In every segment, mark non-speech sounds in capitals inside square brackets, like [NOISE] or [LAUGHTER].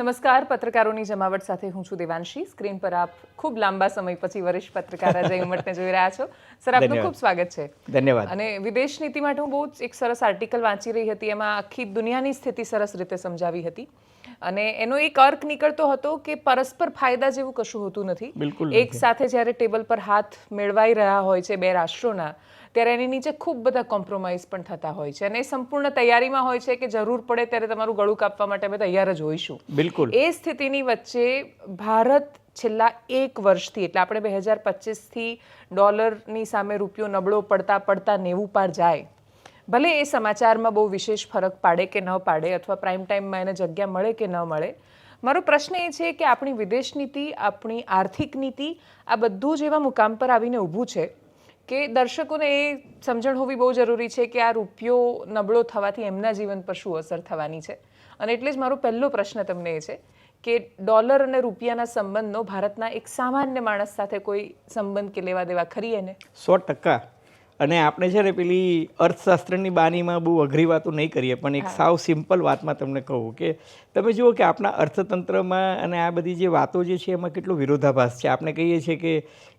નમસ્કાર પત્રકારોની જમાવટ સાથે હું છું દેવાંશી. સ્ક્રીન પર આપ ખૂબ લાંબા સમય પછી વરિષ્ઠ પત્રકાર અજય ઉમટને જોઈ રહ્યા છો. સર આપનું. ખૂબ સ્વાગત છે. ધન્યવાદ. અને વિદેશ નીતિ માટે હું બહુ જ એક સરસ આર્ટિકલ વાંચી રહી હતી. એમાં આખી દુનિયાની સ્થિતિ સરસ રીતે સમજાવી હતી. અને એનો એક અર્ક નીકળતો હતો કે પરસ્પર ફાયદા જેવું કશું હોતું નથી. એક સાથે જ્યારે ટેબલ પર હાથ મેળવાઈ રહ્યા હોય છે બે રાષ્ટ્રોના ત્યારે એની નીચે ખૂબ બધા કોમ્પ્રોમાઇઝ પણ થતા હોય છે. અને એ સંપૂર્ણ તૈયારીમાં હોય છે કે જરૂર પડે ત્યારે તમારું ગળું કાપવા માટે અમે તૈયાર જ હોઈશું. બિલકુલ. એ સ્થિતિની વચ્ચે ભારત છેલ્લા એક વર્ષથી એટલે આપણે બે હજાર પચીસથી ડોલરની સામે રૂપિયો નબળો પડતા પડતા નેવું પાર જાય. ભલે એ સમાચારમાં બહુ વિશેષ ફરક પાડે કે ન પાડે અથવા પ્રાઇમ ટાઈમમાં એને જગ્યા મળે કે ન મળે મારો પ્રશ્ન એ છે કે આપણી વિદેશ નીતિ આપણી આર્થિક નીતિ આ બધું જ એવા મુકામ પર આવીને ઊભું છે. કે દર્શકોને એ સમજણ હોવી બહુ જરૂરી છે કે આ રૂપિયો નબળો થવાથી એમના જીવન પર શું અસર થવાની છે? અને એટલે જ મારો પહેલો પ્રશ્ન તમને એ છે કે ડોલર અને રૂપિયાના સંબંધનો ભારતના એક સામાન્ય માણસ સાથે કોઈ સંબંધ કે લેવા દેવા ખરી એને? સો ટકા. અને આપણે છે ને પેલી અર્થશાસ્ત્રની બાનીમાં બહુ અઘરી વાતો નહીં કરીએ પણ એક સાવ સિમ્પલ વાતમાં તમને કહું કે તમે જુઓ કે આપણા અર્થતંત્રમાં અને આ બધી જે વાતો જે છે એમાં કેટલો વિરોધાભાસ છે. આપણે કહીએ છીએ કે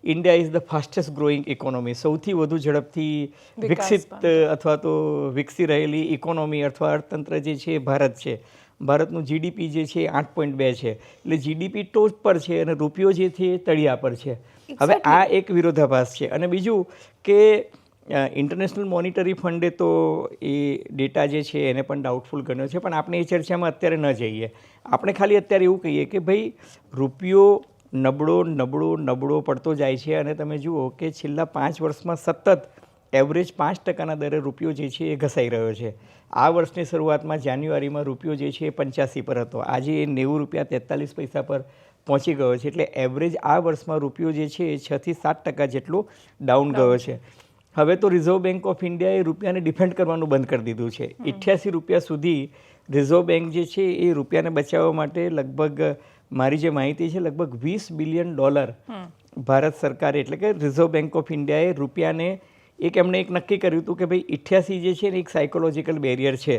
India is the fastest growing economy. સૌથી વધુ ઝડપથી વિકસિત અથવા તો વિકસી રહેલી ઇકોનોમી અથવા અર્થતંત્ર જે છે એ ભારત છે. ભારતનું જીડીપી જે છે એ આઠ પોઈન્ટ બે છે. એટલે જીડીપી ટોચ પર છે અને રૂપિયો જે છે એ તળિયા પર છે. હવે આ એક વિરોધાભાસ છે. અને બીજું કે ઇન્ટરનેશનલ મોનિટરી ફંડે તો એ ડેટા જે છે એને પણ ડાઉટફુલ ગણ્યો છે પણ આપણે એ ચર્ચામાં અત્યારે ન જઈએ. આપણે ખાલી અત્યારે એવું કહીએ કે ભાઈ રૂપિયો નબળો નબળો નબળો પડતો જાય છે અને તમે જુઓ કે છેલ્લા પાંચ વર્ષમાં સતત એવરેજ પાંચ ટકાના દરે રૂપિયો જે છે એ ઘસાઈ રહ્યો છે. આ વર્ષની શરૂઆતમાં જાન્યુઆરીમાં રૂપિયો જે છે એ પંચ્યાસી પર હતો. આજે એ નેવું રૂપિયા તેતાલીસ પૈસા પર પહોંચી ગયો છે. એટલે એવરેજ આ વર્ષમાં રૂપિયો જે છે એ છથી સાત ટકા જેટલો ડાઉન ગયો છે. હવે તો રિઝર્વ બેંક ઓફ ઇન્ડિયાએ રૂપિયાને ડિફેન્ડ કરવાનું બંધ કરી દીધું છે. ઇઠ્યાસી રૂપિયા સુધી રિઝર્વ બેંક જે છે એ રૂપિયાને બચાવવા માટે લગભગ મારી જે માહિતી છે લગભગ વીસ બિલિયન ડોલર ભારત સરકારે એટલે કે રિઝર્વ બેંક ઓફ ઇન્ડિયાએ રૂપિયાને એક એમણે એક નક્કી કર્યું હતું કે ભાઈ ઇઠ્યાસી જે છે ને એક સાયકોલોજીકલ બેરિયર છે.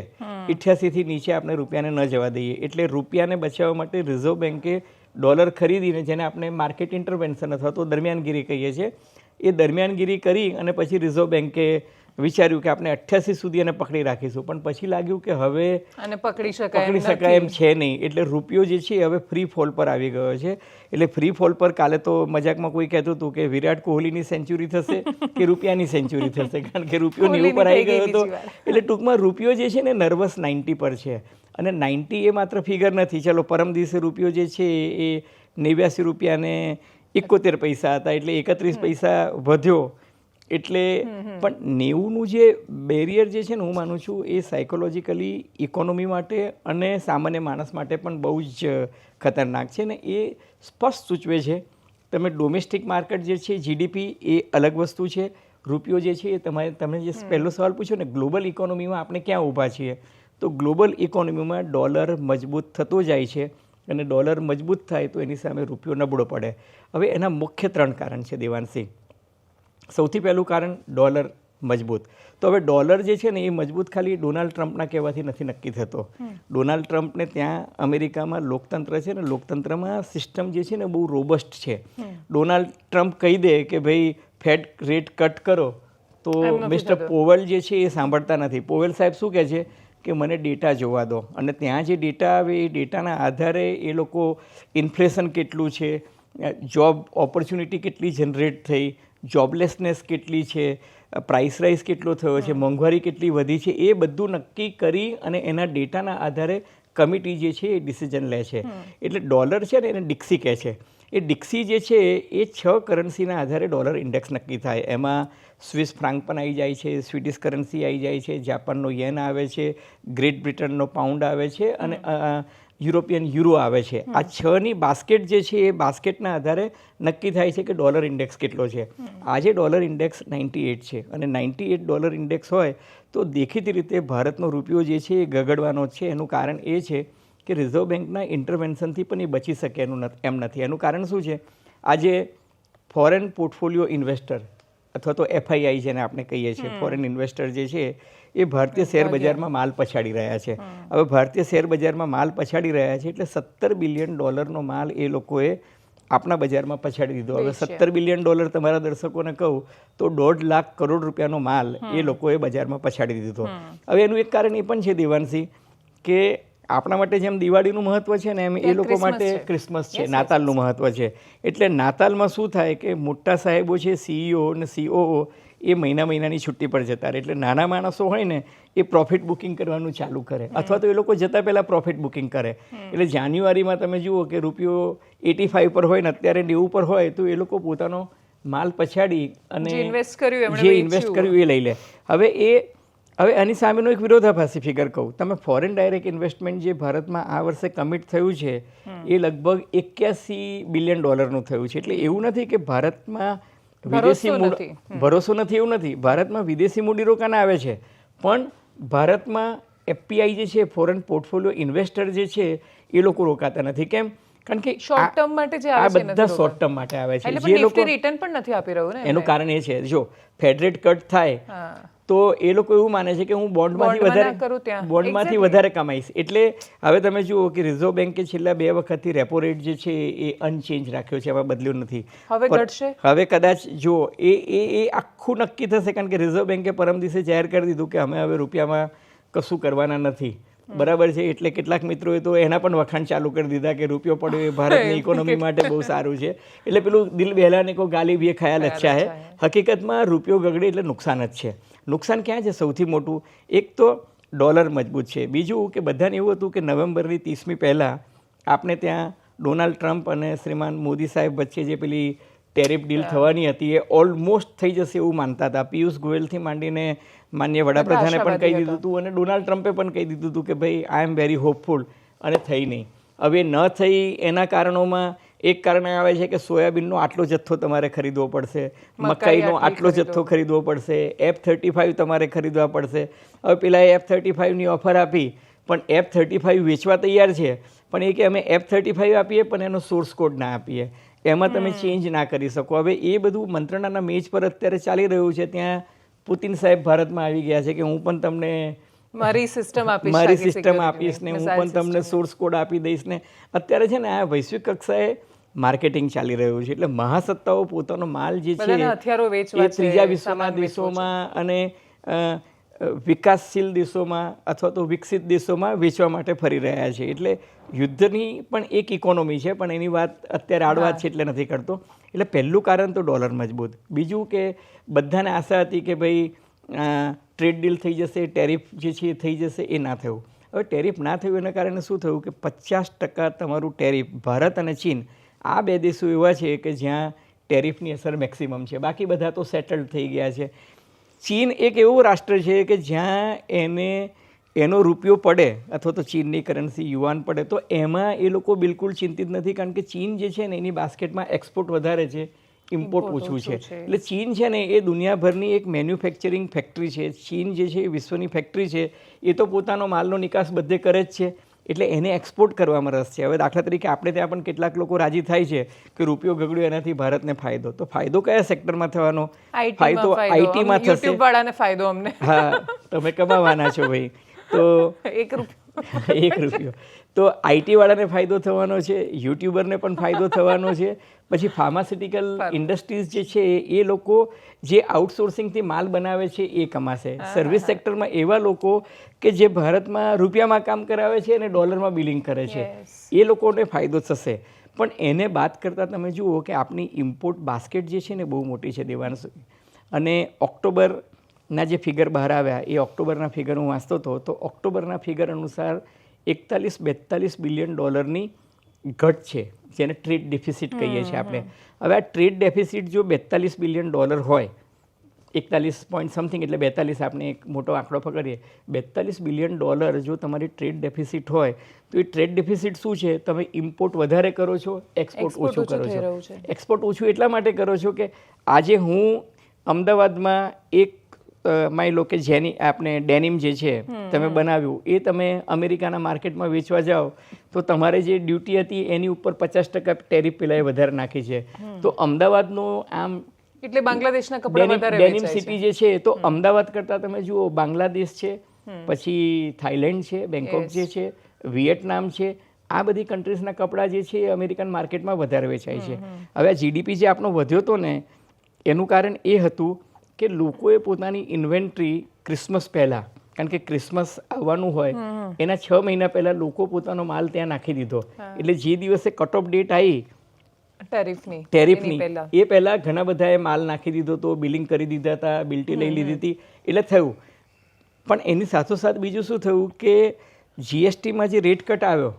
ઇઠ્યાસીથી નીચે આપણે રૂપિયાને ન જવા દઈએ. એટલે રૂપિયાને બચાવવા માટે રિઝર્વ બેંકે ડોલર ખરીદીને જેને આપણે માર્કેટ ઇન્ટરવેન્શન અથવા તો દરમિયાનગીરી કહીએ છીએ એ દરમિયાનગીરી કરી અને પછી રિઝર્વ બેન્કે વિચાર્યું કે આપણે અઠ્યાસી સુધી એને પકડી રાખીશું. પણ પછી લાગ્યું કે હવે અને પકડી શકાય પકડી શકાય એમ છે નહીં. એટલે રૂપિયો જે છે હવે ફ્રી ફોલ પર આવી ગયો છે. એટલે ફ્રી ફોલ પર કાલે તો મજાકમાં કોઈ કહેતું હતું કે વિરાટ કોહલીની સેન્ચુરી થશે કે રૂપિયાની સેન્ચુરી થશે. કારણ કે રૂપિયો નેવું પર આવી ગયો હતો. એટલે ટૂંકમાં રૂપિયો જે છે ને નર્વસ નાઇન્ટી પર છે. અને નાઇન્ટી એ માત્ર ફિગર નથી. ચલો પરમ દિવસે રૂપિયો જે છે એ નેવ્યાસી રૂપિયાને એકોતેર પૈસા હતા એટલે એકત્રીસ પૈસા વધ્યો. એટલે પણ નેવુંનું જે બેરિયર જે છે ને હું માનું છું એ સાયકોલોજીકલી ઇકોનોમી માટે અને સામાન્ય માણસ માટે પણ બહુ જ ખતરનાક છે ને એ સ્પષ્ટ સૂચવે છે. તમે ડોમેસ્ટિક માર્કેટ જે છે જીડીપી એ અલગ વસ્તુ છે. રૂપિયો જે છે એ તમારે તમે જે પહેલો સવાલ પૂછ્યો ને ગ્લોબલ ઇકોનોમીમાં આપણે ક્યાં ઊભા છીએ? તો ગ્લોબલ ઇકોનોમીમાં ડોલર મજબૂત થતો જાય છે. અને ડોલર મજબૂત થાય તો એની સામે રૂપિયો નબળો પડે. હવે એના મુખ્ય ત્રણ કારણ છે દેવાંશી સૌથી પહેલું કારણ ડોલર મજબૂત. તો હવે ડોલર જે છે ને એ મજબૂત ખાલી ડોનાલ્ડ ટ્રમ્પના કહેવાથી નથી નક્કી થતો. ડોનાલ્ડ ટ્રમ્પને ત્યાં અમેરિકામાં લોકતંત્ર છે ને લોકતંત્રમાં સિસ્ટમ જે છે ને બહુ રોબસ્ટ છે. ડોનાલ્ડ ટ્રમ્પ કહી દે કે ભાઈ ફેડ રેટ કટ કરો. તો મિસ્ટર પોવેલ જે છે એ સાંભળતા નથી. પોવેલ સાહેબ શું કહે છે? કે મને ડેટા જોવા દો. અને ત્યાં જે ડેટા આવે એ ડેટાના આધારે એ લોકો ઇન્ફ્લેશન કેટલું છે? જોબ ઓપોર્ચ્યુનિટી કેટલી જનરેટ થઈ જોબલેસનેસ કેટલી છે પ્રાઇસ રાઇઝ કેટલો થયો છે મોંઘવારી કેટલી વધી છે એ બધું નક્કી કરી અને એના ડેટાના આધારે કમિટી જે છે એ ડિસિઝન લે છે. એટલે ડોલર છે ને એને ડિક્સી કહે છે. એ ડિક્સી જે છે એ છ કરન્સીના આધારે ડોલર ઇન્ડેક્સ નક્કી થાય. એમાં સ્વિસ ફ્રાંક પણ આવી જાય છે સ્વીડિશ કરન્સી આવી જાય છે જાપાનનો યેન આવે છે ગ્રેટ બ્રિટનનો પાઉન્ડ આવે છે અને યુરોપિયન યુરો આવે છે. આ છની બાસ્કેટ જે છે એ બાસ્કેટના આધારે નક્કી થાય છે કે ડોલર ઇન્ડેક્સ કેટલો છે. આજે ડોલર ઇન્ડેક્સ નાઇન્ટી એટ છે અને નાઇન્ટી એટ ડોલર ઇન્ડેક્સ હોય તો દેખીતી રીતે ભારતનો રૂપિયો જે છે એ ગગડવાનો છે. એનું કારણ એ છે કે રિઝર્વ બેંકના ઇન્ટરવેન્શનથી પણ એ બચી શકે એનું એમ નથી. એનું કારણ શું છે? આજે ફોરેન પોર્ટફોલિયો ઇન્વેસ્ટર અથવા તો એફઆઈઆઈ જેને આપણે કહીએ છીએ ફોરેન ઇન્વેસ્ટર જે છે એ ભારતીય શેર બજારમાં માલ પછાડી રહ્યા છે. હવે ભારતીય શેર બજારમાં માલ પછાડી રહ્યા છે એટલે સત્તર બિલિયન ડોલરનો માલ એ લોકોએ આપણા બજારમાં પછાડી દીધો. હવે સત્તર બિલિયન ડોલર તમારા દર્શકોને કહું તો દોઢ લાખ કરોડ રૂપિયાનો માલ એ લોકોએ બજારમાં પછાડી દીધો. હવે એનું એક કારણ એ પણ છે દેવાંશી કે આપણા માટે જેમ દિવાળીનું મહત્વ છે ને એમ એ લોકો માટે ક્રિસમસ છે. નાતાલનું મહત્વ છે. એટલે નાતાલમાં શું થાય કે મોટા સાહેબો છે સીઈઓ અને સીઓઓ એ મહિના મહિનાની છુટ્ટી પર જતા રહે. એટલે નાના માણસો હોય ને એ પ્રોફિટ બુકિંગ કરવાનું ચાલુ કરે. અથવા તો એ લોકો જતા પહેલાં પ્રોફિટ બુકિંગ કરે. એટલે જાન્યુઆરીમાં તમે જુઓ કે રૂપિયો એટી ફાઈવ પર હોય ને અત્યારે નેવું પર હોય તો એ લોકો પોતાનો માલ પછાડી અને ઇન્વેસ્ટ કર્યું જે ઇન્વેસ્ટ કર્યું એ લઈ લે. હવે એ હવે આની સામેનો એક વિરોધાભાસી ફિગર કહું. તમે ફોરેન ડાયરેક્ટ ઇન્વેસ્ટમેન્ટ જે ભારતમાં આ વર્ષે કમિટ થયું છે એ લગભગ એક્યાસી બિલિયન ડોલરનું થયું છે. એટલે એવું નથી કે ભારતમાં વિદેશી ભરોસો નથી. એવું નથી. ભારતમાં વિદેશી મૂડીરોકાણ આવે છે. પણ ભારતમાં એફપીઆઈ જે છે ફોરેન પોર્ટફોલિયો ઇન્વેસ્ટર જે છે એ લોકો રોકાતા નથી. કેમ? કારણ કે શોર્ટ ટર્મ માટે જે આવે છે બધા શોર્ટ ટર્મ માટે આવે છે. જે લોકો રિટર્ન પણ નથી આપી રહ્યું ને એનું કારણ એ છે જો ફેડરેટ કટ થાય તો એ લોકો એવું માને છે કે હું બોન્ડમાંથી વધારે બોન્ડમાંથી વધારે કમાઈશ. એટલે હવે તમે જુઓ કે રિઝર્વ બેન્કે છેલ્લા બે વખતથી રેપો રેટ જે છે એ અનચેન્જ રાખ્યો છે એમાં બદલ્યો નથી. હવે ઘટશે? હવે કદાચ જુઓ એ એ એ આખું નક્કી થશે કારણ કે રિઝર્વ બેન્કે પરમ દિવસે જાહેર કરી દીધું કે અમે હવે રૂપિયામાં કશું કરવાના નથી. બરાબર છે એટલે કેટલાક મિત્રોએ તો એના પણ વખાણ ચાલુ કરી દીધા કે રૂપિયો પડ્યો એ ભારતની [LAUGHS] ઇકોનોમી માટે બહુ સારું છે. એટલે પેલું દિલ બહેલાને કો ગાલી બી ખ્યાલ અચ્છા હે. હકીકતમાં રૂપિયો ગગડે એટલે નુકસાન જ છે. નુકસાન ક્યાં છે? સૌથી મોટું. એક તો ડોલર મજબૂત છે. બીજું કે બધાને એવું હતું કે નવેમ્બરની ત્રીસમી પહેલાં આપણે ત્યાં ડોનાલ્ડ ટ્રમ્પ અને શ્રીમાન મોદી સાહેબ વચ્ચે જે પેલી ટેરિફ ડીલ થવાની હતી એ ઓલમોસ્ટ થઈ જશે એવું માનતા હતા. પિયુષ ગોયલથી માંડીને માન્ય વડાપ્રધાને પણ કહી દીધું હતું. અને ડોનાલ્ડ ટ્રમ્પે પણ કહી દીધું હતું કે ભાઈ આઈ એમ વેરી હોપફુલ અને થઈ નહીં. હવે ન થઈ એના કારણોમાં એક કારણ આવે છે કે સોયાબીનનો આટલો જથ્થો તમારે ખરીદવો પડશે મકાઈનો આટલો જથ્થો ખરીદવો પડશે એફ થર્ટી ફાઇવ તમારે ખરીદવા પડશે. હવે પેલા એફ થર્ટી ફાઇવની ઓફર આપી પણ એફ થર્ટી ફાઇવ વેચવા તૈયાર છે. પણ એ કે અમે એફ થર્ટી ફાઇવ આપીએ પણ એનો સોર્સ કોડ ના આપીએ. એમાં તમે ચેન્જ ના કરી શકો. હવે એ બધું મંત્રણાના મેચ પર અત્યારે ચાલી રહ્યું છે. ત્યાં પુતિન સાહેબ ભારતમાં આવી ગયા છે કે હું પણ તમને મારી સિસ્ટમ આપીશ મારી સિસ્ટમ આપીશ ને હું પણ તમને સોર્સ કોડ આપી દઈશ ને. અત્યારે છે ને આ વૈશ્વિક કક્ષાએ માર્કેટિંગ ચાલી રહ્યું છે એટલે મહાસત્તાઓ પોતાનો માલ જે છે બધાને હથિયારો વેચવા એ ત્રીજા વિશ્વના દેશોમાં અને વિકાસશીલ દેશોમાં અથવા તો વિકસિત દેશોમાં વેચવા માટે ફરી રહ્યા છે. એટલે યુદ્ધની પણ એક ઇકોનોમી છે પણ એની વાત અત્યારે આડવાત છે એટલે નથી કરતો. એટલે પહેલું કારણ તો ડોલર મજબૂત. બીજું કે બધાને આશા હતી કે ભાઈ ટ્રેડ ડીલ થઈ જશે ટેરિફ જે છે એ થઈ જશે, એ ના થયું. હવે ટેરિફ ના થયું એના કારણે શું થયું કે પચાસ ટકા તમારું ટેરિફ ભારત અને ચીન, આ બે દેશો એવા છે કે જ્યાં ટેરિફની અસર મેક્સિમમ છે. બાકી બધા તો સેટલ્ડ થઈ ગયા છે. ચીન એક એવું રાષ્ટ્ર છે કે જ્યાં એને એનો રૂપિયો પડે અથવા તો ચીનની કરન્સી યુવાન પડે તો એમાં એ લોકો બિલકુલ ચિંતિત નથી કારણ કે ચીન જે છે ને એની બાસ્કેટમાં એક્સપોર્ટ વધારે છે ઇમ્પોર્ટ ઓછું છે. એટલે ચીન છે ને એ દુનિયાભરની એક મેન્યુફેક્ચરિંગ ફેક્ટરી છે. ચીન જે છે એ વિશ્વની ફેક્ટરી છે. એ તો પોતાનો માલનો નિકાસ બધે કરે જ છે. એટલે એને એક્સપોર્ટ કરવામાં રસ છે. હવે દાખલા તરીકે આપણે ત્યાં પણ કેટલાક લોકો રાજી થાય છે કે રૂપિયો ગગડ્યો એનાથી ભારતને ફાયદો. તો ફાયદો કયા સેક્ટરમાં થવાનો? ફાયદો આઈટીમાં થશે. ફાયદો અમને. હા તમે કમાવાના છો ભાઈ. તો [LAUGHS] એક રૂપિયો. એક રૂપિયો. તો આઈટીવાળાને ફાયદો થવાનો છે યુટ્યુબરને પણ ફાયદો થવાનો છે પછી ફાર્માસ્યુટિકલ ઇન્ડસ્ટ્રીઝ જે છે એ લોકો જે આઉટસોર્સિંગથી માલ બનાવે છે એ કમાશે. સર્વિસ સેક્ટરમાં એવા લોકો કે જે ભારતમાં રૂપિયામાં કામ કરાવે છે અને ડોલરમાં બિલિંગ કરે છે. એ લોકોને ફાયદો થશે. પણ એને બાદ કરતાં તમે જુઓ કે આપણી ઇમ્પોર્ટ બાસ્કેટ જે છે ને બહુ મોટી છે દેવાંશ. અને ઓક્ટોબરના જે ફિગર બહાર આવ્યા એ ઓક્ટોબરના ફિગર હું વાંચતો હતો તો ઓક્ટોબરના ફિગર અનુસાર એકતાલીસ બેતાલીસ બિલિયન ડોલરની ઘટ છે જેને ટ્રેડ ડેફિસિટ કહીએ છીએ આપણે. હવે આ ટ્રેડ ડેફિસિટ જો બેતાલીસ બિલિયન ડોલર હોય એકતાલીસ પોઈન્ટ સમથિંગ એટલે બેતાલીસ આપણે એક મોટો આંકડો પકડીએ બેતાલીસ બિલિયન ડોલર જો તમારી ટ્રેડ ડેફિસિટ હોય તો એ ટ્રેડ ડેફિસિટ શું છે? તમે ઇમ્પોર્ટ વધારે કરો છો એક્સપોર્ટ ઓછું કરો છો. એક્સપોર્ટ ઓછું એટલા માટે કરો છો કે આજે હું અમદાવાદમાં એક માની લો કે જેની આપણે ડેનિમ જે છે તમે બનાવ્યું એ તમે અમેરિકાના માર્કેટમાં વેચવા જાઓ તો તમારે જે ડ્યુટી હતી એની ઉપર પચાસ ટકા ટેરિફ પેલાએ વધારે નાખી છે. તો અમદાવાદનો આમ એટલે બાંગ્લાદેશના કપડાં વધારે ડેનિમ સિટી જે છે તો અમદાવાદ કરતાં તમે જુઓ બાંગ્લાદેશ છે પછી થાઈલેન્ડ છે બેંકોક જે છે વિયેટનામ છે આ બધી કન્ટ્રીઝના કપડાં જે છે એ અમેરિકન માર્કેટમાં વધારે વેચાય છે. હવે જીડીપી જે આપણો વધ્યો હતો ને એનું કારણ એ હતું કે લોકોએ પોતાની ઇન્વેન્ટરી ક્રિસમસ પહેલાં કારણ કે ક્રિસમસ આવવાનું હોય એના છ મહિના પહેલાં લોકો પોતાનો માલ ત્યાં નાખી દીધો. એટલે જે દિવસે કટ ઓફ ડેટ આવી ટેરિફની ટેરિફની એ પહેલા ઘણા બધાએ માલ નાખી દીધો તો બિલિંગ કરી દીધા હતા બિલ્ટી લઈ લીધી હતી એટલે થયું. પણ એની સાથોસાથ બીજું શું થયું કે જીએસટીમાં જે રેટ કટ આવ્યો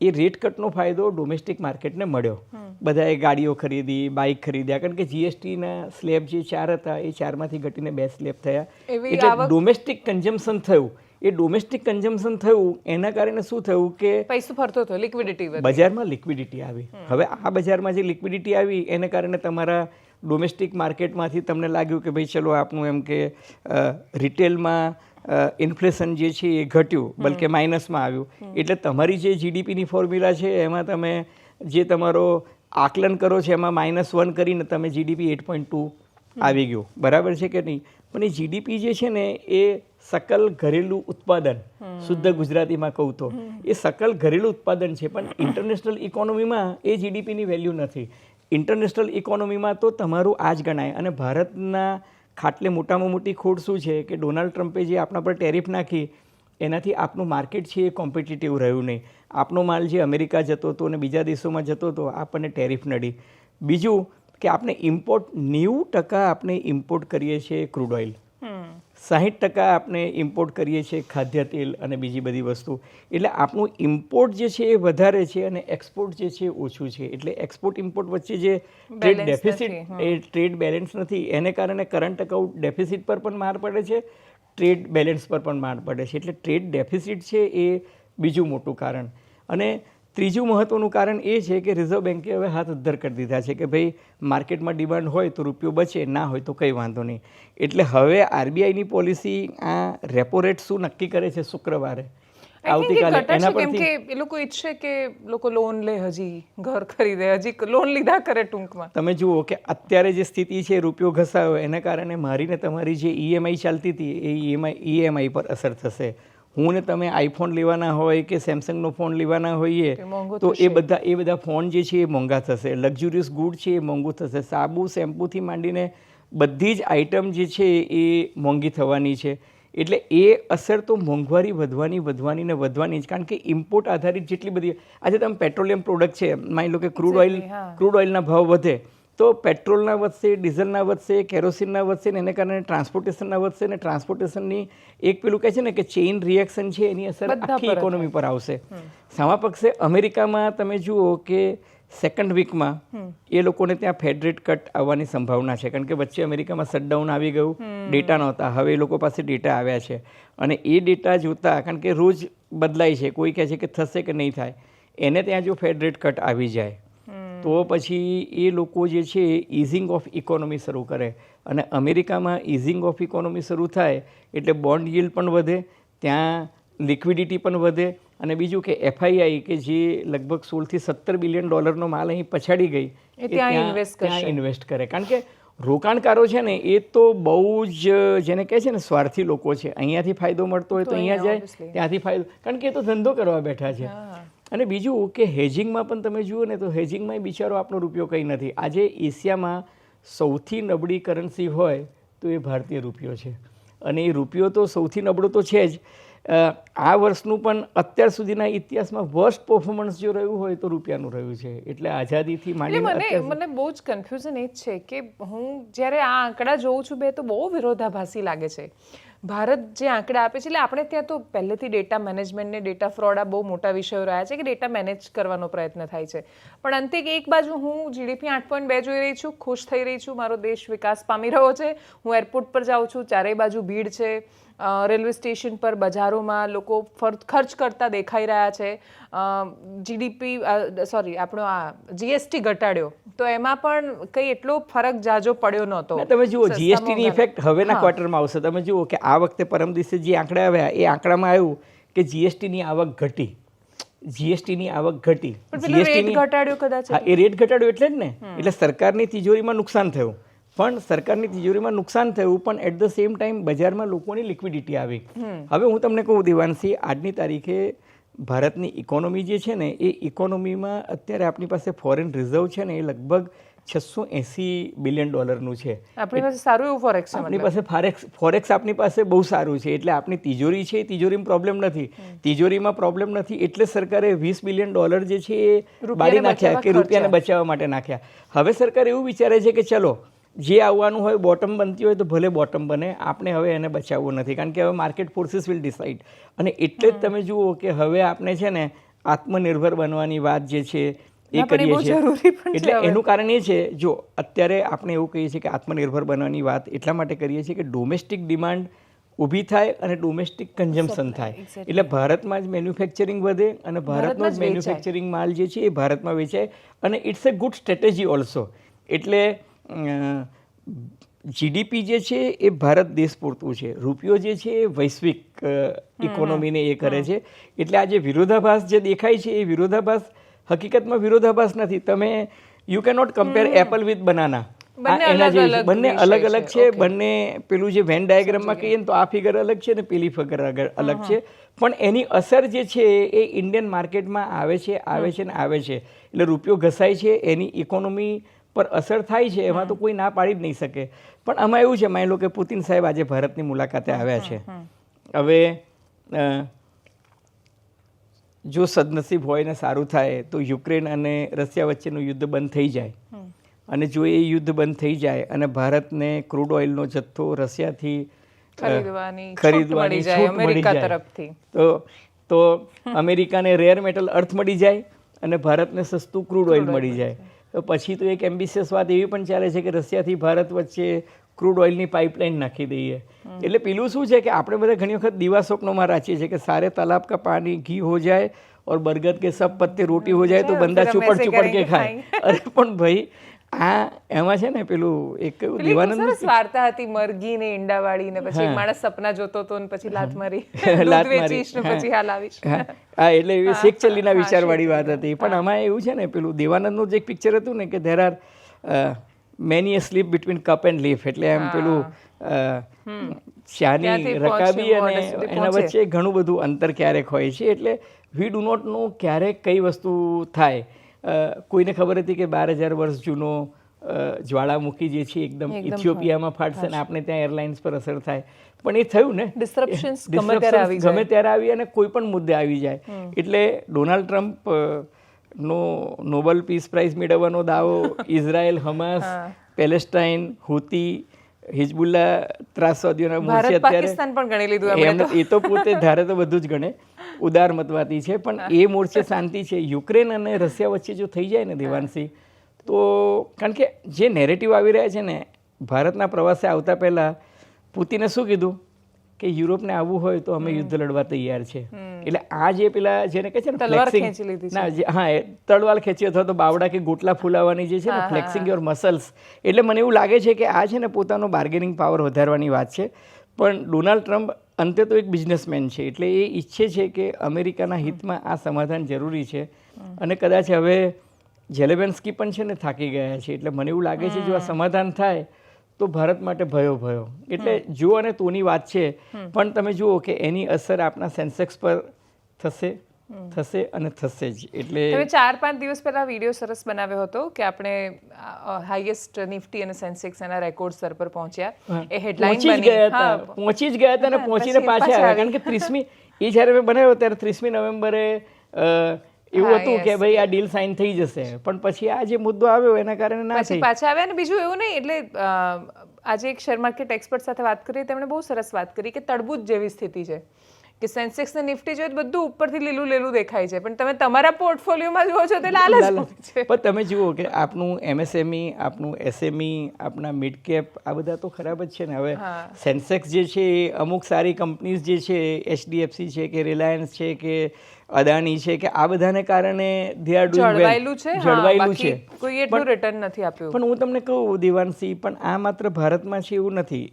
એ રેટ કટનો ફાયદો ડોમેસ્ટિક માર્કેટને મળ્યો. બધાએ ગાડીઓ ખરીદી બાઇક ખરીદ્યા. કારણ કે જીએસટીના સ્લેબ જે ચાર હતા એ ચારમાંથી ઘટીને બે સ્લેબ થયા. એટલે ડોમેસ્ટિક કન્ઝમ્પશન થયું. એ ડોમેસ્ટિક કન્ઝમ્પશન થયું એના કારણે શું થયું કે પૈસો ફરતો હતો લિક્વિડિટી બજારમાં લિક્વિડિટી આવી. હવે આ બજારમાં જે લિક્વિડિટી આવી એને કારણે તમારા ડોમેસ્ટિક માર્કેટમાંથી તમને લાગ્યું કે ભાઈ ચલો આપણું એમ કે રિટેલમાં ઇન્ફ્લેશન જે છે એ ઘટ્યું બલકે માઇનસમાં આવ્યું. એટલે તમારી જે જીડીપીની ફોર્મ્યુલા છે એમાં તમે જે તમારો આકલન કરો છો એમાં માઇનસ વન કરીને તમે જીડીપી એટ પોઈન્ટ ટુ આવી ગયું. બરાબર છે કે નહીં? પણ એ જીડીપી જે છે ને એ સકલ ઘરેલું ઉત્પાદન શુદ્ધ ગુજરાતીમાં કહું તો. એ સકલ ઘરેલું ઉત્પાદન છે પણ ઇન્ટરનેશનલ ઇકોનોમીમાં એ જીડીપીની વેલ્યુ નથી. ઇન્ટરનેશનલ ઇકોનોમીમાં તો તમારું આ જ ગણાય. અને ભારતના ખાટલે મોટામાં મોટી ખોટ શું છે કે ડોનાલ્ડ ટ્રમ્પે જે આપણા પર ટેરિફ નાખી, એનાથી આપનું માર્કેટ છે એ કોમ્પિટિટિવ રહ્યું નહીં. આપનો માલ જે અમેરિકા જતો હતો અને બીજા દેશોમાં જતો હતો આપણને ટેરિફ નડી. બીજું કે આપણે ઇમ્પોર્ટ નેવું ટકા આપણે ઇમ્પોર્ટ કરીએ છીએ ક્રૂડ ઓઇલ. સાહીઠ ટકા આપણે ઇમ્પોર્ટ કરીએ છીએ ખાદ્ય તેલ અને બીજી બધી વસ્તુ. એટલે આપણું ઇમ્પોર્ટ જે છે એ વધારે છે અને એક્સપોર્ટ જે છે એ ઓછું છે. એટલે એક્સપોર્ટ ઇમ્પોર્ટ વચ્ચે જે ટ્રેડ ડેફિસિટ એ ટ્રેડ બેલેન્સ નથી. એને કારણે કરંટ અકાઉન્ટ ડેફિસિટ પર પણ માર પડે છે ટ્રેડ બેલેન્સ પર પણ માર પડે છે. એટલે ટ્રેડ ડેફિસિટ છે એ બીજું મોટું કારણ. અને ત્રીજું મહત્વનું કારણ એ છે કે રિઝર્વ બેન્કે હવે હાથ ઉદ્ધર કરી દીધા છે કે ભાઈ માર્કેટમાં ડિમાન્ડ હોય તો રૂપિયો બચે ના હોય તો કંઈ વાંધો નહીં. એટલે હવે આરબીઆઈની પોલિસી આ રેપો રેટ શું નક્કી કરે છે શુક્રવારે? આવતીકાલે એના કે એ લોકો ઈચ્છે કે લોકો લોન લે હજી ઘર ખરીદે હજી લોન લીધા કરે ટૂંકમાં. તમે જુઓ કે અત્યારે જે સ્થિતિ છે રૂપિયો ઘસાયો એના કારણે મારી ને તમારી જે ઈએમઆઈ ચાલતી હતી એ ઈએમઆઈ ઈએમઆઈ પર અસર થશે. હું ને તમે આઈફોન લેવાના હોય કે સેમસંગનો ફોન લેવાના હોઈએ તો એ બધા એ બધા ફોન જે છે એ મોંઘા થશે. લક્ઝુરિયસ ગુડ છે એ મોંઘું થશે. સાબુ શેમ્પૂથી માંડીને બધી જ આઇટમ જે છે એ મોંઘી થવાની છે. એટલે એ અસર તો મોંઘવારી વધવાની વધવાની ને વધવાની જ. કારણ કે ઇમ્પોર્ટ આધારિત જેટલી બધી આજે તમે પેટ્રોલિયમ પ્રોડક્ટ છે. માની લો કે ક્રૂડ ઓઇલ ક્રૂડ ઓઇલના ભાવ વધે. તો પેટ્રોલના વધશે ડીઝલના વધશે કેરોસીનના વધશે ને એને કારણે ટ્રાન્સપોર્ટેશનના વધશે ને ટ્રાન્સપોર્ટેશનની એક પેલું કહે છે ને કે ચેઇન રિએક્શન છે એની અસર આખી ઇકોનોમી પર આવશે. સામા પક્ષે અમેરિકામાં તમે જુઓ કે સેકન્ડ વીકમાં એ લોકોને ત્યાં ફેડ રેટ કટ આવવાની સંભાવના છે. કારણ કે વચ્ચે અમેરિકામાં શટડાઉન આવી ગયું. ડેટા નહોતા. હવે એ લોકો પાસે ડેટા આવ્યા છે. અને એ ડેટા જોતા કારણ કે રોજ બદલાય છે. કોઈ કહે છે કે થશે કે નહીં થાય. એને ત્યાં જો ફેડ રેટ કટ આવી જાય તો પછી એ લોકો જે છે ઇઝિંગ ઓફ ઇકોનોમી શરૂ કરે. અને અમેરિકામાં ઇઝિંગ ઓફ ઇકોનોમી શરૂ થાય એટલે બોન્ડ yield પણ વધે ત્યાં લિક્વિડિટી પણ વધે. અને બીજું કે એફઆઈઆઈ કે જે લગભગ સોળથી સત્તર બિલિયન ડોલરનો માલ અહીં પછાડી ગઈ એ ત્યાં ઇન્વેસ્ટ કરે. કારણ કે રોકાણકારો છે ને એ તો બહુ જ જેને કહે છે ને સ્વાર્થી લોકો છે. અહીંયાથી ફાયદો મળતો હોય તો અહીંયા જાય ત્યાંથી ફાયદો કારણ કે એ તો ધંધો કરવા બેઠા છે. અને બીજું કે હેજિંગમાં પણ તમે જુઓ ને તો હેજિંગમાં બિચારો આપણો રૂપિયો કંઈ નથી. આજે એશિયામાં સૌથી નબળી કરન્સી હોય તો એ ભારતીય રૂપિયો છે. અને એ રૂપિયો તો સૌથી નબળો તો છે જ. આ વર્ષનું પણ અત્યાર સુધીના ઇતિહાસમાં વર્સ્ટ પરફોર્મન્સ જો રહ્યું હોય તો રૂપિયાનું રહ્યું છે. એટલે આઝાદીથી માંડીને મને મને બહુ જ કન્ફ્યુઝન એ જ છે કે હું જ્યારે આ આંકડા જોઉં છું બે તો બહુ વિરોધાભાસી લાગે છે. ભારત જે આંકડા આપે છે, એટલે આપણે ત્યાં તો પહેલેથી ડેટા મેનેજમેન્ટને ડેટા ફ્રોડ આ બહુ મોટા વિષયો રહ્યા છે કે ડેટા મેનેજ કરવાનો પ્રયત્ન થાય છે. પણ અંતે એક બાજુ હું જીડીપી આઠ પોઈન્ટ બે જોઈ રહી છું, ખુશ થઈ રહી છું, મારો દેશ વિકાસ પામી રહ્યો છે. હું એરપોર્ટ પર જાઉં છું, ચારેય બાજુ ભીડ છે. રેલવે સ્ટેશન પર બજારોમાં લોકો ખર્ચ કરતા દેખાઈ રહ્યા છે. જીડીપી સોરી આપણો આ જીએસટી ઘટાડ્યો. તો એમાં પણ કંઈ એટલો ફરક જાજો પડ્યો નહોતો. તમે જુઓ જીએસટીની. ઇફેક્ટ હવેના. ક્વાર્ટરમાં આવશે. તમે જુઓ કે આ વખતે પરમ દિવસે જે આંકડા આવ્યા એ આંકડામાં આવ્યું કે જીએસટીની આવક ઘટી. જીએસટીની આવક ઘટી. રેટ ઘટાડ્યો કદાચ એ રેટ ઘટાડ્યો એટલે જ ને. એટલે સરકારની તિજોરીમાં નુકસાન થયું. પણ સરકારની તિજોરીમાં નુકસાન થયું પણ એટ ધ સેમ ટાઈમ બજારમાં લોકોની લિક્વિડિટી આવી. હવે હું તમને કહું દેવાંશી આજની તારીખે ભારતની ઇકોનોમી જે છે ને એ ઇકોનોમીમાં અત્યારે આપણી પાસે ફોરેન રિઝર્વ છે ને એ લગભગ છસો એંસી બિલિયન ડોલરનું છે. આપણી પાસે સારું એવું ફોરેક્સ આપણી પાસે ફોરેક્સ ફોરેક્સ આપણી પાસે બહુ સારું છે એટલે આપણી તિજોરી છે એ તિજોરીમાં પ્રોબ્લેમ નથી. તિજોરીમાં પ્રોબ્લેમ નથી એટલે સરકારે વીસ બિલિયન ડોલર જે છે એ બાળી નાખ્યા કે રૂપિયાને બચાવવા માટે નાખ્યા. હવે સરકાર એવું વિચારે છે કે ચલો જે આવવાનું હોય બોટમ બનતી હોય તો ભલે બોટમ બને. આપણે હવે એને બચાવવું નથી. કારણ કે હવે માર્કેટ ફોર્સિસ વિલ ડિસાઇડ અને એટલે જ તમે જુઓ કે હવે આપણે છે ને આત્મનિર્ભર બનવાની વાત જે છે એ કરીએ છીએ. એટલે એનું કારણ એ છે જો અત્યારે આપણે એવું કહીએ છીએ કે આત્મનિર્ભર બનવાની વાત એટલા માટે કરીએ છીએ કે ડોમેસ્ટિક ડિમાન્ડ ઊભી થાય અને ડોમેસ્ટિક કન્ઝમ્પશન થાય. એટલે ભારતમાં જ મેન્યુફેક્ચરિંગ વધે અને ભારતનો જ મેન્યુફેક્ચરિંગ માલ જે છે એ ભારતમાં વેચાય. અને it's a good strategy also એટલે જીડીપી જે છે એ ભારત દેશ પૂરતું છે. રૂપિયો જે છે એ વૈશ્વિક ઇકોનોમીને એ કરે છે. એટલે આ જે વિરોધાભાસ જે દેખાય છે એ વિરોધાભાસ હકીકતમાં વિરોધાભાસ નથી. તમે you cannot compare apple with banana બંને અલગ અલગ છે. બંને પેલું જે વેન ડાયાગ્રામમાં કહીએ ને તો આ ફિગર અલગ છે ને પેલી ફિગર અલગ છે. પણ એની અસર જે છે એ ઇન્ડિયન માર્કેટમાં આવે છે આવે છે ને આવે છે. એટલે રૂપિયો ઘસાય છે એની ઇકોનોમી પર અસર થાય છે એમાં તો કોઈ ના પાડી જ નહીં શકે. પણ આમાં એવું છે માની લો કે પુતિન સાહેબ આજે ભારતની મુલાકાતે આવ્યા છે. હવે જો સદનસીબ હોય ને સારું થાય તો યુક્રેન અને રશિયા વચ્ચેનું યુદ્ધ બંધ થઈ જાય. અને જો એ યુદ્ધ બંધ થઈ જાય અને ભારતને ક્રૂડ ઓઇલનો જથ્થો રશિયાથી ખરીદવાની છૂટ મળી જાય તો તો અમેરિકાને રેર મેટલ અર્થ મળી જાય અને ભારતને સસ્તું ક્રૂડ ઓઇલ મળી જાય. પછી તો એક એમ્બિશિયસ વાત એવી પણ ચાલે છે કે રશિયાથી ભારત વચ્ચે ક્રૂડ ઓઇલની પાઇપલાઇન નાખી દઈએ. એટલે પેલું શું છે કે આપણે બધા ઘણી વખત દીવા સ્વપ્નોમાં રાચીએ છીએ કે સારે તાલાબ કા પાણી ઘી હો જાય ઓર બરગદ કે સબ પત્તે રોટી હો જાય તો બંદા ચુપડ ચુપડ કે ખાય. અરે પણ ભાઈ આ એમાં છે ને પેલું એક કયું પેલી દેવાનંદ સરસ વાર્તા હતી મરઘી ને ઈંડાવાળી ને પછી માણસ સપના જોતો હતો ને પછી લાત મારી [LAUGHS] લાત મારી. પછી હાલ આવીશ. હા. એટલે એવી શેખ ચલ્લીના વિચારવાળી વાત હતી. પણ આમાં એવું છે ને પેલું દેવાનંદનું જે એક પિક્ચર હતું ને કે there are many a slip between cup and lip એટલે એમ પેલું અ, રકાબી અને એના વચ્ચે ઘણું બધું અંતર ક્યારેક હોય છે. એટલે વી ડુ નોટ નો ક્યારેક કઈ વસ્તુ થાય. કોઈને ખબર હતી કે બાર હજાર વર્ષ જૂનો જ્વાળામુખી જે છે એકદમ ઇથિયોપિયામાં ફાટશે ને આપણે ત્યાં એરલાઇન્સ પર અસર થાય. પણ એ થયું ને. ગમે ત્યારે આવી અને કોઈ પણ મુદ્દે આવી જાય. એટલે ડોનાલ્ડ ટ્રમ્પ નો નોબલ પીસ પ્રાઇઝ મેળવવાનો દાવો [LAUGHS] Israel Hamas Palestine Houthi Hezbollah ત્રાસવાદીઓના મોરચે અત્યારે. પાકિસ્તાન પણ ગણી લીધું એ તો પોતે ધારે તો બધું જ ગણે. ઉદાર મતવાદી છે પણ એ મોરચે શાંતિ છે. યુક્રેન અને રશિયા વચ્ચે જો થઈ જાય ને દેવાંશી તો કારણ કે જે નેરેટિવ આવી રહ્યા છે ને ભારતના પ્રવાસે આવતા પહેલાં પુતિને શું કીધું? કે યુરોપને આવવું હોય તો અમે યુદ્ધ લડવા તૈયાર છે. એટલે આ જે પેલા જેને કહે છે ને. ના હા એ તળવાલ ખેંચી અથવા તો બાવડા કે ગોટલા ફૂલાવાની જે છે ને ફ્લેક્સિંગ યોર મસલ્સ એટલે મને એવું લાગે છે કે આ છે ને પોતાનો બાર્ગેનિંગ પાવર વધારવાની વાત છે. પણ ડોનાલ્ડ ટ્રમ્પ અંતે તો એક બિઝનેસમેન છે. એટલે એ ઈચ્છે છે કે અમેરિકાના હિતમાં આ સમાધાન જરૂરી છે. અને કદાચ હવે જેલેવેન્સ્કી પણ છે ને થાકી ગયા છે. એટલે મને એવું લાગે છે જો આ સમાધાન થાય તો ભારત માટે ભયો ભયો. એટલે જુઓ અને તોની વાત છે. પણ તમે જુઓ કે એની અસર આપણા સેન્સેક્સ પર થશે? થશે અને થશે જ. એટલે તમે ચાર પાંચ દિવસ પહેલા વીડિયો સરસ બનાવ્યો હતો કે આપણે હાઈએસ્ટ નિફ્ટી અને સેન્સેક્સ એના રેકોર્ડ સ્તર પર પહોંચ્યા. એ હેડલાઇન બની. ગયા હતા. પહોંચી જ ગયા હતા અને પહોંચીને પાછા આવ્યા. કારણ કે ત્રીસમી એ જ્યારે મેં બનાવ્યો ત્યારે ત્રીસમી નવેમ્બરે એવું હતું કે ભાઈ આ ડીલ સાઇન થઈ જશે. પણ પછી આ જે મુદ્દો આવ્યો એના કારણે ના થઈ. પાછા આવ્યા ને બીજું એવું નહીં એટલે આજે એક શેર માર્કેટ એક્સપર્ટ સાથે વાત કરી તેમણે બહુ સરસ વાત કરી કે તડબૂચ જેવી સ્થિતિ છે. કે સેન્સેક્સ ને નિફ્ટી જોઈએ બધું ઉપરથી લીલું લીલું દેખાય છે. પણ તમે તમારા પોર્ટફોલિયોમાં જુઓ છો તે લાલ જ છે. પણ તમે જુઓ કે આપનું એમએસએમઈ આપનું એસએમઈ આપના મિડ કેપ આ બધા તો ખરાબ જ છે ને. હવે સેન્સેક્સ જે છે એ અમુક સારી કંપનીઝ જે છે એચડીએફસી છે કે રિલાયન્સ છે કે અદાણી છે કે આ બધાને કારણે દે આર ડુઈંગ છે? જળવાયેલું છે. કોઈ એટલું રિટર્ન નથી આપ્યું. પણ હું તમને કહું દેવાંશી પણ આ માત્ર ભારતમાં છે એવું નથી.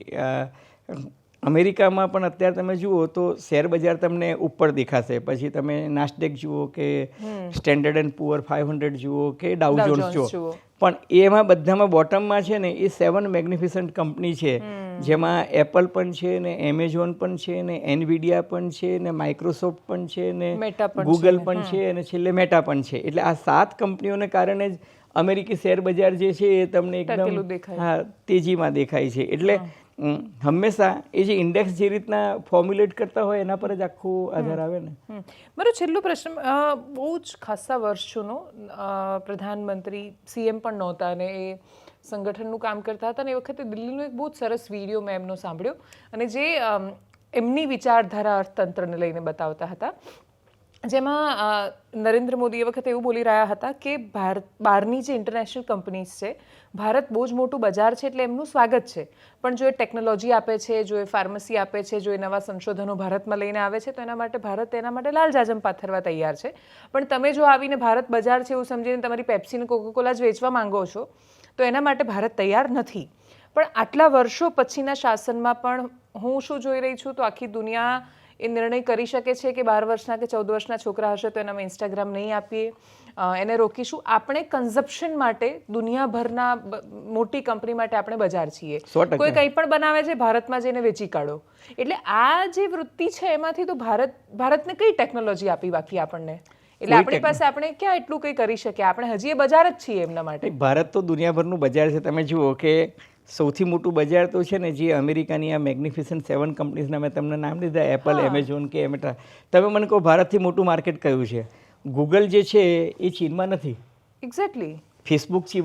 અમેરિકામાં પણ અત્યારે તમે જુઓ તો શેર બજાર તમને ઉપર દેખાશે. પછી તમે નાસ્ટેક જુઓ કે Standard and Poor five hundred જુઓ કે ડાઉ Dow જોન્સ Jones જુઓ. પણ એમાં બધામાં બોટમમાં છે ને એ સેવન મેગ્નિફિસન્ટ કંપની છે. જેમાં એપલ પણ છે ને એમેઝોન પણ છે ને એનવીડિયા પણ છે ને માઇક્રોસોફ્ટ પણ છે ને ગૂગલ પણ છે અને છેલ્લે મેટા પણ છે. એટલે આ સાત કંપનીઓને કારણે જ અમેરિકી શેર બજાર જે છે એ તમને એકદમ હા તેજીમાં દેખાય છે. એટલે હંમેશા એ જે ઇન્ડેક્સ જે રીતના ફોર્મ્યુલેટ કરતા હોય એના પર જ આખો આધાર આવે ને. મારો છેલ્લો પ્રશ્ન બહુ જ ખાસા વર્ષ જૂનો પ્રધાનમંત્રી સીએમ પણ નહોતા અને એ સંગઠનનું કામ કરતા હતા અને એ વખતે દિલ્હીનો એક બહુ જ સરસ વીડિયો મેં એમનો સાંભળ્યો અને જે એમની વિચારધારા અર્થતંત્રને લઈને બતાવતા હતા. જેમાં નરેન્દ્ર મોદી એ વખતે એવું બોલી રહ્યા હતા કે ભારત બહારની જે ઇન્ટરનેશનલ કંપનીઝ છે, ભારત બહુ જ મોટું બજાર છે એટલે એમનું સ્વાગત છે. પણ જો એ ટેકનોલોજી આપે છે, જો એ ફાર્મસી આપે છે, જો એ નવા સંશોધનો ભારતમાં લઈને આવે છે, તો એના માટે ભારત એના માટે લાલ જાજમ પાથરવા તૈયાર છે. પણ તમે જો આવીને ભારત બજાર છે એવું સમજીને તમારી પેપ્સીને કોકોકોલા જ વેચવા માંગો છો, તો એના માટે ભારત તૈયાર નથી. પણ આટલા વર્ષો પછીના શાસનમાં પણ હું શું જોઈ રહી છું, તો આખી દુનિયા એ નિર્ણય કરી શકે છે કે બાર વર્ષના કે ચૌદ વર્ષના છોકરા હશે તો એનામાં ઇન્સ્ટાગ્રામ નહીં આપીએ. એને રોકીશું. આપણે કન્ઝપ્શન માટે દુનિયાભરના મોટી કંપની માટે આપણે બજાર છીએ. કોઈ કંઈ પણ બનાવે છે ભારતમાં જઈને વેચી કાઢો. એટલે આ જે વૃત્તિ છે એમાંથી તો ભારત ભારતને કઈ ટેકનોલોજી આપી બાકી આપણને? એટલે આપણી પાસે આપણે ક્યાં એટલું કંઈ કરી શકીએ? આપણે હજી એ બજાર જ છીએ એમના માટે. ભારત તો દુનિયાભરનું બજાર છે. તમે જુઓ કે સૌથી મોટું બજાર તો છે ને જે અમેરિકાની આ મેગ્નિફિસન્ટ સેવન કંપનીઝના મેં તમને નામ લીધા એપલ એમેઝોન કે એમેટા તમે મને કહો ભારતથી મોટું માર્કેટ કયું છે? ગૂગલ જે છે એ ચીનમાં નથી? એક્ઝેક્ટલી ફેસબુક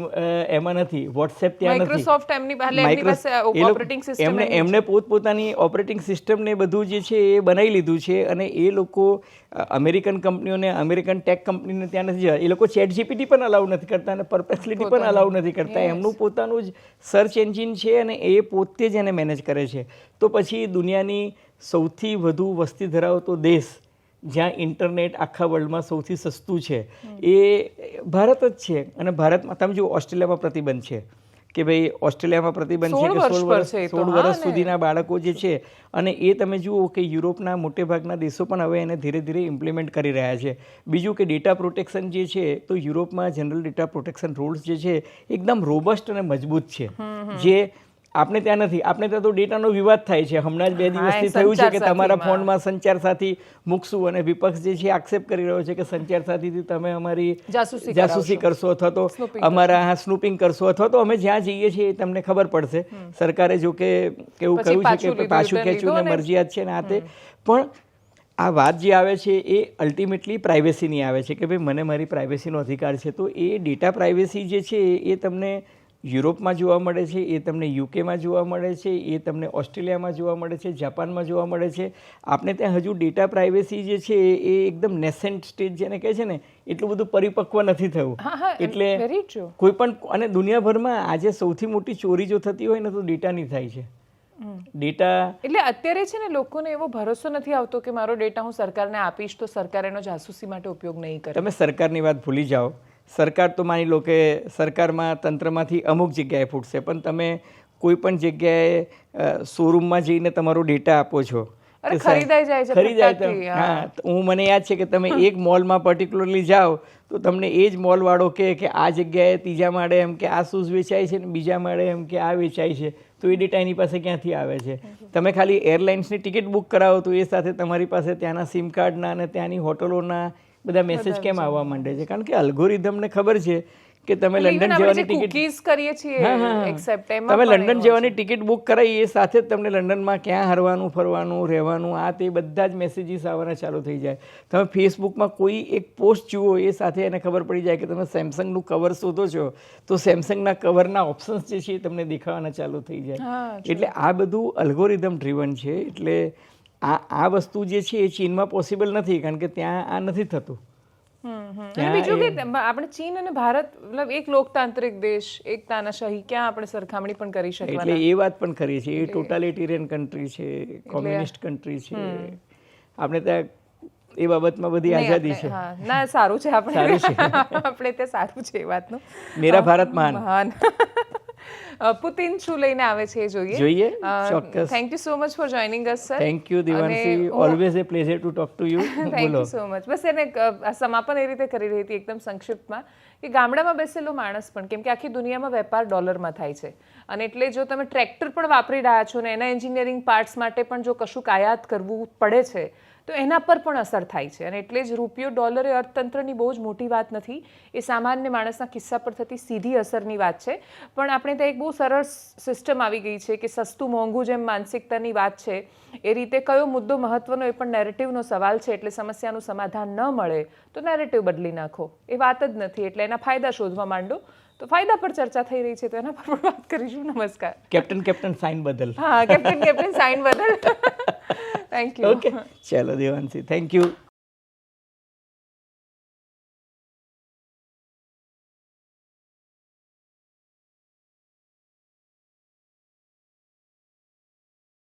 એમાં નથી વોટ્સએપ ત્યાં નથી. માઇક્રોસોફ્ટ એમની પાસે ઓપરેટિંગ સિસ્ટમ એમને એમને પોતપોતાની ઓપરેટિંગ સિસ્ટમ ને બધું જે છે એ બનાવી લીધું છે અને એ લોકો અમેરિકન કંપનીઓને અમેરિકન ટેક કંપનીને ત્યાં નથી જતા. એ લોકો ચેટ જીપીટી પણ અલાઉ નથી કરતા અને પરપેસિલિટી પણ અલાઉ નથી કરતા. એમનું પોતાનું જ સર્ચ એન્જિન છે અને એ પોતે જ એને મેનેજ કરે છે. તો પછી દુનિયાની સૌથી વધુ વસ્તી ધરાવતો દેશ જ્યાં ઇન્ટરનેટ આખા વર્લ્ડમાં સૌથી સસ્તું છે એ ભારત જ છે. અને ભારતમાં તમે જુઓ ઓસ્ટ્રેલિયામાં પ્રતિબંધ છે કે ભાઈ ઓસ્ટ્રેલિયામાં પ્રતિબંધ છે કે સોળ વર્ષ સોળ વર્ષ સુધીના બાળકો જે છે અને એ તમે જુઓ કે યુરોપના મોટે ભાગના દેશો પણ હવે એને ધીરે ધીરે ઇમ્પ્લિમેન્ટ કરી રહ્યા છે. બીજું કે ડેટા પ્રોટેક્શન જે છે તો યુરોપમાં જનરલ ડેટા પ્રોટેક્શન રૂલ્સ જે છે એકદમ રોબસ્ટ અને મજબૂત છે. જે આપણે ત્યાં નથી. આપણે ત્યાં તો ડેટાનો વિવાદ થાય છે. હમણાં જ બે દિવસથી થયું છે કે તમારા. ફોનમાં સંચાર સાથી મૂકશું અને વિપક્ષ જે છે આક્ષેપ કરી રહ્યો છે કે સંચાર સાથીથી તમે અમારી જાસૂસી કરશો અથવા તો અમારા હા સ્નૂપિંગ કરશો અથવા તો અમે જ્યાં જઈએ છીએ એ તમને ખબર પડશે. સરકારે જો કે કેવું પછી કહ્યું છે કે પાછું ખેંચ્યું ને અને- મરજિયાત છે ને આ તે પણ આ વાત જે આવે છે એ અલ્ટિમેટલી પ્રાઇવેસીની આવે છે કે ભાઈ મને મારી પ્રાઇવેસીનો અધિકાર છે. તો એ ડેટા પ્રાઇવેસી જે છે એ તમને યુરોપમાં જોવા મળે છે એ તમને યુકેમાં જોવા મળે છે એ તમને ઓસ્ટ્રેલિયામાં જોવા મળે છે જાપાનમાં જોવા મળે છે. આપણે ત્યાં હજુ ડેટા પ્રાઇવેસી જે છે એ એકદમ નેસેન્ટ સ્ટેજ જેને કહે છે ને એટલું બધું પરિપક્વ નથી થયું. એટલે કોઈ પણ અને દુનિયાભરમાં આજે સૌથી મોટી ચોરી જો થતી હોય ને તો ડેટાની થાય છે. ડેટા એટલે અત્યારે છે ને લોકોને એવો ભરોસો નથી આવતો કે મારો ડેટા હું સરકારને આપીશ તો સરકાર એનો જાસૂસી માટે ઉપયોગ નહીં કરે. તમે સરકારની વાત ભૂલી જાઓ. સરકાર તો માની લો કે સરકારમાં તંત્રમાંથી અમુક જગ્યાએ ફૂટશે પણ તમે કોઈ પણ જગ્યાએ શોરૂમમાં જઈને તમારો ડેટા આપો છો ખરીદાઈ જાય છે ખરીદાય હા. હા મને યાદ છે કે તમે એક મોલમાં પર્ટિક્યુલરલી જાઓ તો તમને એ જ મોલ વાળો કહે કે આ જગ્યાએ ત્રીજા માળે એમ કે આ શૂઝ વેચાય છે ને બીજા માળે એમ કે આ વેચાય છે તો એ ડેટા એની પાસે ક્યાંથી આવે છે તમે ખાલી એરલાઇન્સની ટિકિટ બુક કરાવો તો એ સાથે તમારી પાસે ત્યાંના સિમ કાર્ડના અને ત્યાંની હોટલોના બધા મેસેજ કેમ આવવા માંડે છે? કારણ કે અલ્ગોરિધમને ખબર છે કે તમે લંડન જવાની ટિકિટ કરીએ છીએ તમે લંડન જવાની ટિકિટ બુક કરાવી એ સાથે જ તમને લંડનમાં ક્યાં હરવાનું ફરવાનું રહેવાનું આ તે બધા જ મેસેજીસ આવવાના ચાલુ થઈ જાય. તમે ફેસબુકમાં કોઈ એક પોસ્ટ જુઓ એ સાથે એને ખબર પડી જાય કે તમે સેમસંગનું કવર શોધો છો તો સેમસંગના કવરના ઓપ્શન્સ જે છે એ તમને દેખાવાના ચાલુ થઈ જાય. એટલે આ બધું અલ્ગોરિધમ ડ્રીવન છે એટલે આ આ વસ્તુ જે છે એ ચીનમાં પોસિબલ નથી કારણ કે ત્યાં આ નથી થતું. બીજું કે આપણે ચીન અને ભારત મતલબ એક લોકતાંત્રિક દેશ એક તાનાશાહી ક્યાં આપણે સરખામણી પણ કરી શકીએ એટલે એ વાત પણ કરી છે. એ ટોટાલિટેરિયન કન્ટ્રી છે કોમ્યુનિસ્ટ કન્ટ્રી છે. આપણે ત્યાં એ બાબતમાં બધી આઝાદી છે. ના સારું છે આપણે. [LAUGHS] આપણે ત્યાં સારું છે એ વાતનું. મેરા ભારત મહાન મહાન. પુતિન શું લઈને આવે છે એ જોઈએ. જોઈએ, ચોક્કસ. Thank you so much for joining us sir thank you Devanshi always a pleasure to talk to you thank you so much બસ એને સમાપન એ રીતે કરી રહી હતી એકદમ સંક્ષિપ્તમાં કે ગામડામાં બેસેલો માણસ પણ કેમ કે આખી દુનિયામાં વેપાર ડોલરમાં થાય છે. અને એટલે જો તમે ટ્રેક્ટર પણ વાપરી રહ્યા છો ને એના એન્જિનિયરિંગ પાર્ટ્સ માટે પણ જો કશું આયાત કરવું પડે છે તો એના પર પણ અસર થાય છે. અને એટલે જ રૂપિયો ડોલર એ અર્થતંત્રની બહુ જ મોટી વાત નથી. એ સામાન્ય માણસના કિસ્સા પર થતી સીધી અસરની વાત છે. પણ આપણે ત્યાં એક બહુ સરળ સિસ્ટમ આવી ગઈ છે કે સસ્તું મોંઘું જેમ માનસિકતાની વાત છે એ રીતે કયો મુદ્દો મહત્વનો એ પણ નેરેટિવનો સવાલ છે એટલે સમસ્યાનું સમાધાન ન મળે તો નેરેટિવ બદલી નાખો. એ વાત જ નથી. એટલે એના ફાયદા શોધવા માંડો. તો ફાયદા પર ચર્ચા થઈ રહી છે તો એના પર પણ વાત કરીશું. નમસ્કાર. કેપ્ટન કેપ્ટન સાઇન બદલ. હા કેપ્ટન કેપ્ટન સાઇન બદલ. થેન્ક યુ ઓકે ચલો દેવાંશી થેન્ક યુ